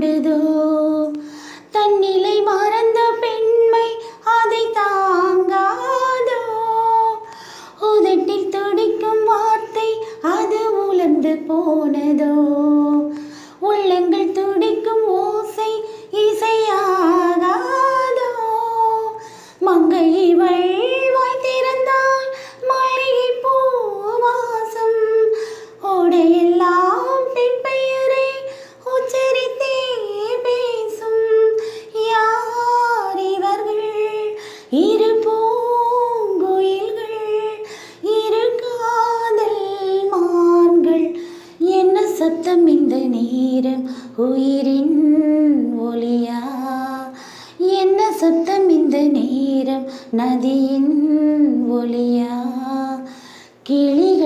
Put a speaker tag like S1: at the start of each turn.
S1: தொடுதோ தன்னிலை மறந்த பெண்மை அதை தாங்காதோ? உதட்டில் துடிக்கும் வார்த்தை அது உலர்ந்து போனதோ? உள்ளங்கள் துடிக்கும் ஓசை இசையாகாதோ? மங்கை வள்வாய் திறந்தார் இரு பூங்குயில்கள் இரு காதல் மான்கள் என்ன சத்தம் இந்த நேரம்? உயிரின் ஒளியா? என்ன சத்தம் இந்த நேரம்? நதியின் ஒளியா? கிளி